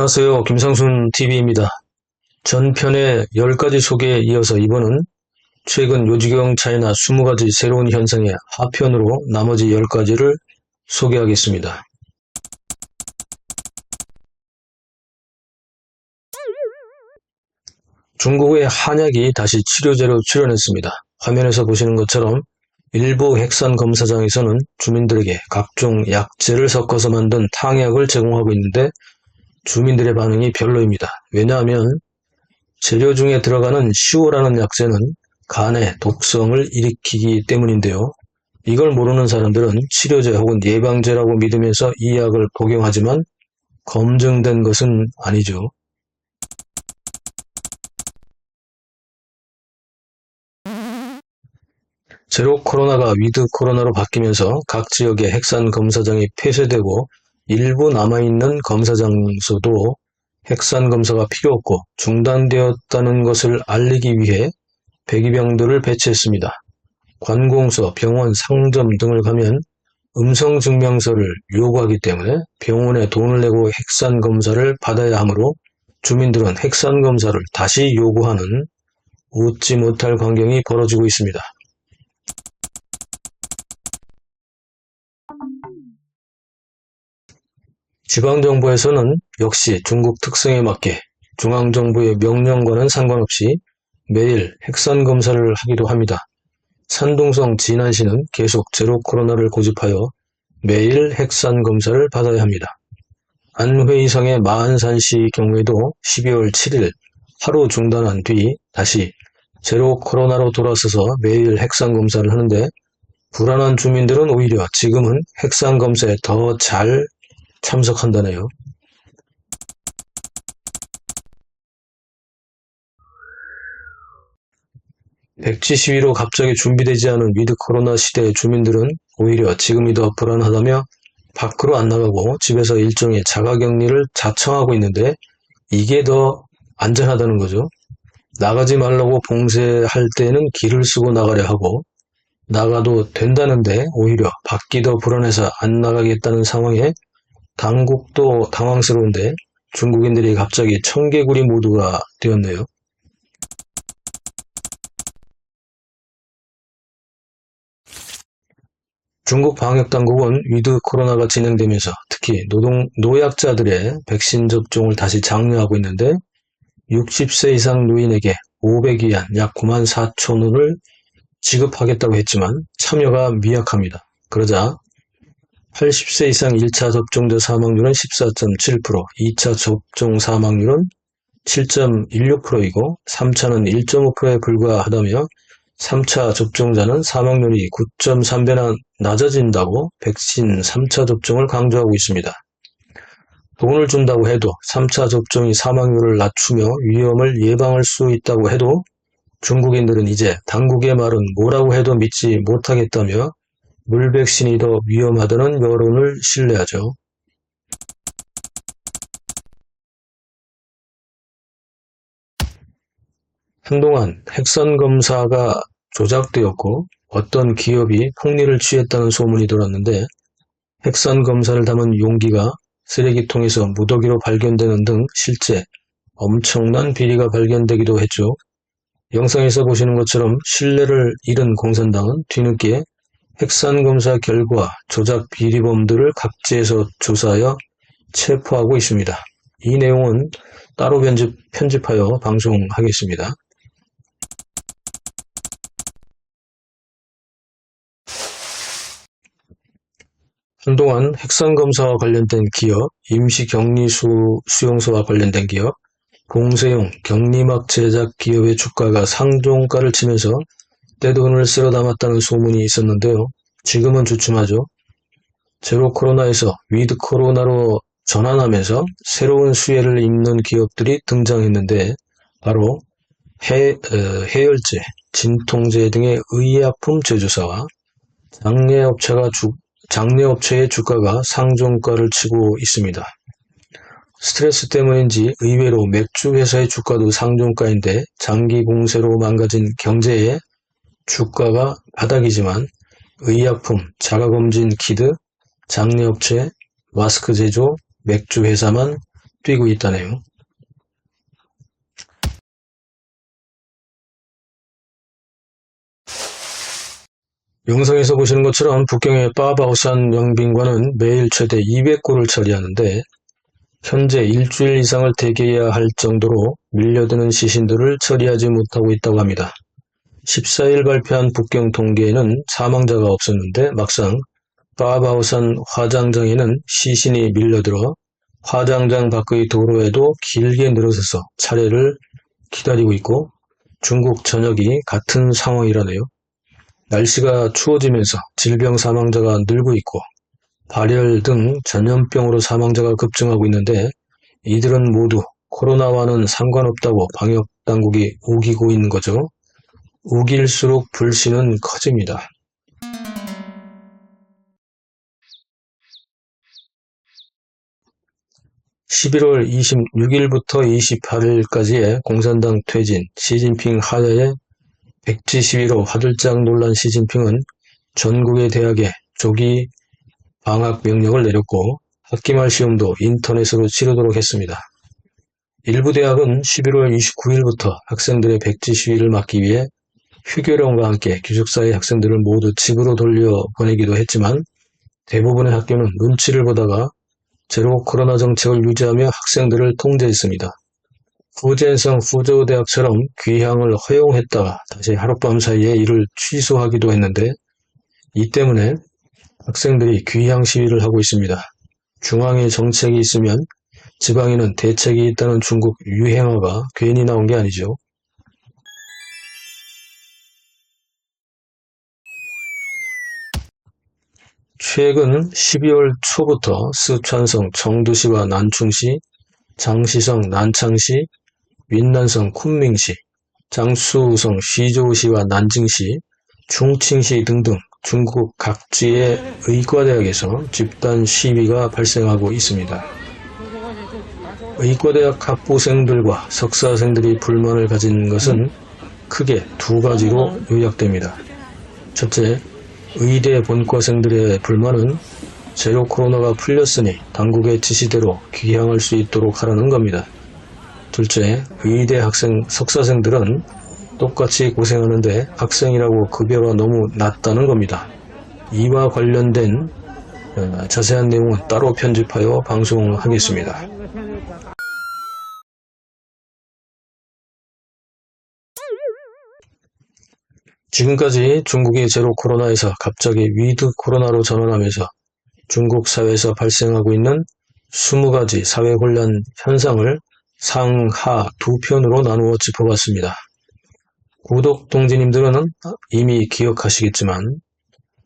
안녕하세요. 김상순 TV입니다. 전편의 10가지 소개에 이어서 이번은 최근 요지경 차이나 20가지 새로운 현상의 하편으로 나머지 10가지를 소개하겠습니다. 중국의 한약이 다시 치료제로 출연했습니다. 화면에서 보시는 것처럼 일부 핵산 검사장에서는 주민들에게 각종 약재를 섞어서 만든 탕약을 제공하고 있는데 주민들의 반응이 별로입니다. 왜냐하면 재료 중에 들어가는 시오라는 약재는 간의 독성을 일으키기 때문인데요. 이걸 모르는 사람들은 치료제 혹은 예방제라고 믿으면서 이 약을 복용하지만 검증된 것은 아니죠. 제로 코로나가 위드 코로나로 바뀌면서 각 지역의 핵산 검사장이 폐쇄되고 일부 남아있는 검사 장소도 핵산 검사가 필요 없고 중단되었다는 것을 알리기 위해 배기병들을 배치했습니다. 관공서, 병원, 상점 등을 가면 음성 증명서를 요구하기 때문에 병원에 돈을 내고 핵산 검사를 받아야 하므로 주민들은 핵산 검사를 다시 요구하는 웃지 못할 광경이 벌어지고 있습니다. 지방정부에서는 역시 중국 특성에 맞게 중앙정부의 명령과는 상관없이 매일 핵산 검사를 하기도 합니다. 산동성 진안시는 계속 제로 코로나를 고집하여 매일 핵산 검사를 받아야 합니다. 안회이성의 마한산시 경우에도 12월 7일 하루 중단한 뒤 다시 제로 코로나로 돌아서서 매일 핵산 검사를 하는데 불안한 주민들은 오히려 지금은 핵산 검사에 더 잘 참석한다네요. 백지 시위로 갑자기 준비되지 않은 위드 코로나 시대의 주민들은 오히려 지금이 더 불안하다며 밖으로 안 나가고 집에서 일종의 자가격리를 자청하고 있는데 이게 더 안전하다는 거죠. 나가지 말라고 봉쇄할 때는 길을 쓰고 나가려 하고 나가도 된다는데 오히려 밖이 더 불안해서 안 나가겠다는 상황에 당국도 당황스러운데 중국인들이 갑자기 청개구리 모드가 되었네요. 중국 방역당국은 위드 코로나가 진행되면서 특히 노동, 노약자들의 백신 접종을 다시 장려하고 있는데 60세 이상 노인에게 500위안 약 9만 4천 원을 지급하겠다고 했지만 참여가 미약합니다. 그러자 80세 이상 1차 접종자 사망률은 14.7%, 2차 접종 사망률은 7.16%이고 3차는 1.5%에 불과하다며 3차 접종자는 사망률이 9.3배나 낮아진다고 백신 3차 접종을 강조하고 있습니다. 돈을 준다고 해도 3차 접종이 사망률을 낮추며 위험을 예방할 수 있다고 해도 중국인들은 이제 당국의 말은 뭐라고 해도 믿지 못하겠다며 물 백신이 더 위험하다는 여론을 신뢰하죠. 한동안 핵선 검사가 조작되었고 어떤 기업이 폭리를 취했다는 소문이 돌았는데 핵선 검사를 담은 용기가 쓰레기통에서 무더기로 발견되는 등 실제 엄청난 비리가 발견되기도 했죠. 영상에서 보시는 것처럼 신뢰를 잃은 공산당은 뒤늦게 핵산 검사 결과 조작 비리범들을 각지에서 조사하여 체포하고 있습니다. 이 내용은 따로 편집, 편집하여 방송하겠습니다. 한동안 핵산 검사와 관련된 기업, 임시 격리 수 수용소와 관련된 기업, 공세용 격리막 제작 기업의 주가가 상종가를 치면서 떼돈을 쓸어 담았다는 소문이 있었는데요. 지금은 주춤하죠. 제로 코로나에서 위드 코로나로 전환하면서 새로운 수혜를 잇는 기업들이 등장했는데 바로 해, 어, 해열제, 진통제 등의 의약품 제조사와 장례업체가 주, 장례업체의 주가가 상종가를 치고 있습니다. 스트레스 때문인지 의외로 맥주 회사의 주가도 상종가인데 장기 공세로 망가진 경제에 주가가 바닥이지만 의약품, 자가검진 키트, 장례업체, 마스크 제조, 맥주 회사만 뛰고 있다네요. 영상에서 보시는 것처럼 북경의 빠바오산 영빈관은 매일 최대 200골을 처리하는데 현재 일주일 이상을 대기해야 할 정도로 밀려드는 시신들을 처리하지 못하고 있다고 합니다. 14일 발표한 북경 통계에는 사망자가 없었는데 막상 빠바오산 화장장에는 시신이 밀려들어 화장장 밖의 도로에도 길게 늘어서서 차례를 기다리고 있고 중국 전역이 같은 상황이라네요. 날씨가 추워지면서 질병 사망자가 늘고 있고 발열 등 전염병으로 사망자가 급증하고 있는데 이들은 모두 코로나와는 상관없다고 방역 당국이 우기고 있는 거죠. 우길수록 불씨는 커집니다. (11월 26일부터 28일까지의) 공산당 퇴진, 시진핑 하야의 백지 시위로 화들짝 놀란 시진핑은 전국의 대학에 조기 방학 명령을 내렸고 학기말 시험도 인터넷으로 치르도록 했습니다. 일부 대학은 11월 29일부터 학생들의 백지 시위를 막기 위해 휴교령과 함께 기숙사의 학생들을 모두 집으로 돌려 보내기도 했지만 대부분의 학교는 눈치를 보다가 제로 코로나 정책을 유지하며 학생들을 통제했습니다. 후젠성 후저우 대학처럼 귀향을 허용했다가 다시 하룻밤 사이에 이를 취소하기도 했는데 이 때문에 학생들이 귀향 시위를 하고 있습니다. 중앙에 정책이 있으면 지방에는 대책이 있다는 중국 유행어가 괜히 나온 게 아니죠. 최근 12월 초부터 스촨성 청두시와 난충시, 장시성 난창시, 윈난성 쿤밍시, 장수성 시조시와 난징시, 충칭시 등등 중국 각지의 의과대학에서 집단 시위가 발생하고 있습니다. 의과대학 학부생들과 석사생들이 불만을 가진 것은 크게 두 가지로 요약됩니다. 첫째, 의대 본과생들의 불만은 제로 코로나가 풀렸으니 당국의 지시대로 귀향할 수 있도록 하라는 겁니다. 둘째, 의대 학생, 석사생들은 똑같이 고생하는데 학생이라고 급여가 너무 낮다는 겁니다. 이와 관련된 어, 자세한 내용은 따로 편집하여 방송하겠습니다. 지금까지 중국이 제로 코로나에서 갑자기 위드 코로나로 전환하면서 중국 사회에서 발생하고 있는 20가지 사회 혼란 현상을 상하 두 편으로 나누어 짚어봤습니다. 구독 동지님들은 이미 기억하시겠지만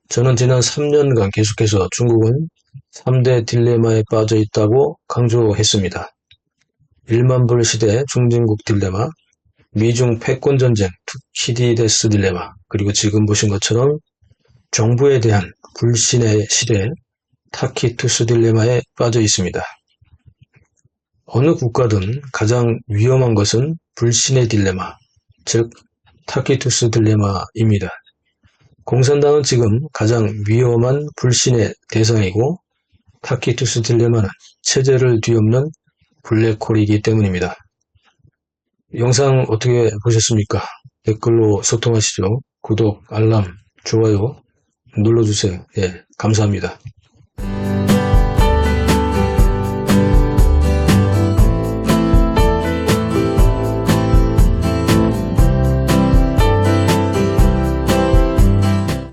저는 지난 3년간 계속해서 중국은 3대 딜레마에 빠져 있다고 강조했습니다. 1만 불 시대 중진국 딜레마, 미중 패권 전쟁 투키디데스 딜레마, 그리고 지금 보신 것처럼 정부에 대한 불신의 시대 타키투스 딜레마에 빠져 있습니다. 어느 국가든 가장 위험한 것은 불신의 딜레마, 즉 타키투스 딜레마입니다. 공산당은 지금 가장 위험한 불신의 대상이고 타키투스 딜레마는 체제를 뒤엎는 블랙홀이기 때문입니다. 영상 어떻게 보셨습니까? 댓글로 소통하시죠. 구독, 알람, 좋아요 눌러주세요. 예, 감사합니다.